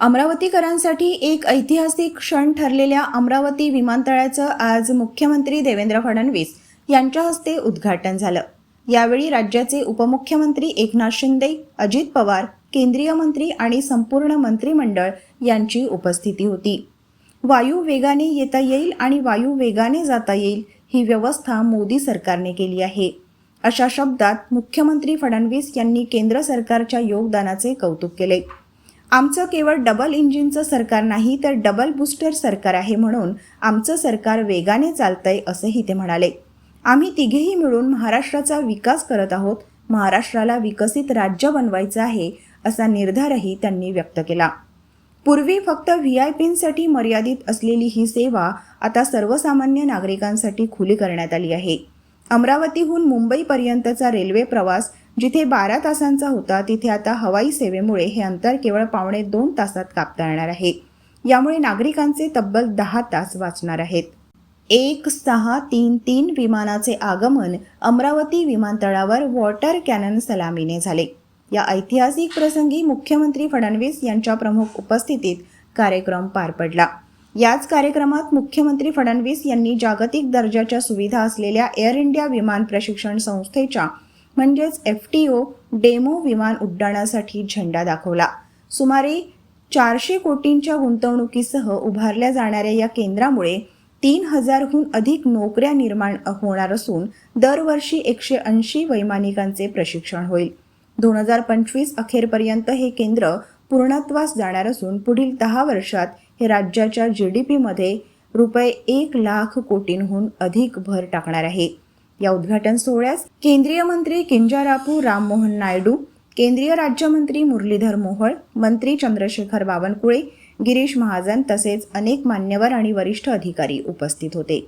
अमरावतीकरांसाठी एक ऐतिहासिक क्षण ठरलेल्या अमरावती विमानतळाचं आज मुख्यमंत्री देवेंद्र फडणवीस यांच्या हस्ते उद्घाटन झालं. यावेळी राज्याचे उपमुख्यमंत्री एकनाथ शिंदे अजित पवार केंद्रीय मंत्री आणि संपूर्ण मंत्रिमंडळ यांची उपस्थिती होती. वायू वेगाने येता येईल आणि वायू वेगाने जाता येईल ही व्यवस्था मोदी सरकारने केली आहे. अशा शब्दात मुख्यमंत्री फडणवीस यांनी केंद्र सरकारच्या योगदानाचे कौतुक केले. आमचं केवळ डबल इंजिनचं सरकार नाही तर डबल बूस्टर सरकार आहे म्हणून आमचं सरकार वेगाने चालतंय असंही ते म्हणाले. आम्ही तिघेही मिळून महाराष्ट्राचा विकास करत आहोत महाराष्ट्राला विकसित राज्य बनवायचं आहे असा निर्धारही त्यांनी व्यक्त केला. पूर्वी फक्त व्ही आय पींसाठी मर्यादित असलेली ही सेवा आता सर्वसामान्य नागरिकांसाठी खुली करण्यात आली आहे. अमरावतीहून मुंबईपर्यंतचा रेल्वे प्रवास जिथे बारा तासांचा होता तिथे आता हवाई सेवेमुळे हे अंतर केवळ पावणे दोन तासात कापता येणार आहे. यामुळे नागरिकांचे तब्बल दहा तास वाचणार आहेत. एक सहा तीन तीन विमानाचे आगमन अमरावती विमानतळावर वॉटर कॅनन सलामीने झाले. या ऐतिहासिक प्रसंगी मुख्यमंत्री फडणवीस यांच्या प्रमुख उपस्थितीत कार्यक्रम पार पडला. याच कार्यक्रमात मुख्यमंत्री फडणवीस यांनी जागतिक दर्जाच्या सुविधा असलेल्या एअर इंडिया विमान प्रशिक्षण संस्थेच्या म्हणजेच एफ टी ओ डेमो विमान उड्डाणासाठी झेंडा दाखवला. सुमारे चारशे कोटींच्या गुंतवणुकीसह उभारल्या जाणाऱ्या या केंद्रामुळे तीन हजारहून अधिक नोकऱ्या निर्माण होणार असून दरवर्षी एकशे ऐंशी वैमानिकांचे प्रशिक्षण होईल. दोन हजार पंचवीस अखेरपर्यंत हे केंद्र पूर्णत्वास जाणार असून पुढील दहा वर्षात हे राज्याच्या जी डी पीमध्ये रुपये एक लाख कोटींहून अधिक भर टाकणार आहे. या उद्घाटन सोहळ्यास केंद्रीय मंत्री किंजारापू राममोहन नायडू केंद्रीय राज्यमंत्री मुरलीधर मोहोळ मंत्री चंद्रशेखर बावनकुळे गिरीश महाजन तसेच अनेक मान्यवर आणि वरिष्ठ अधिकारी उपस्थित होते.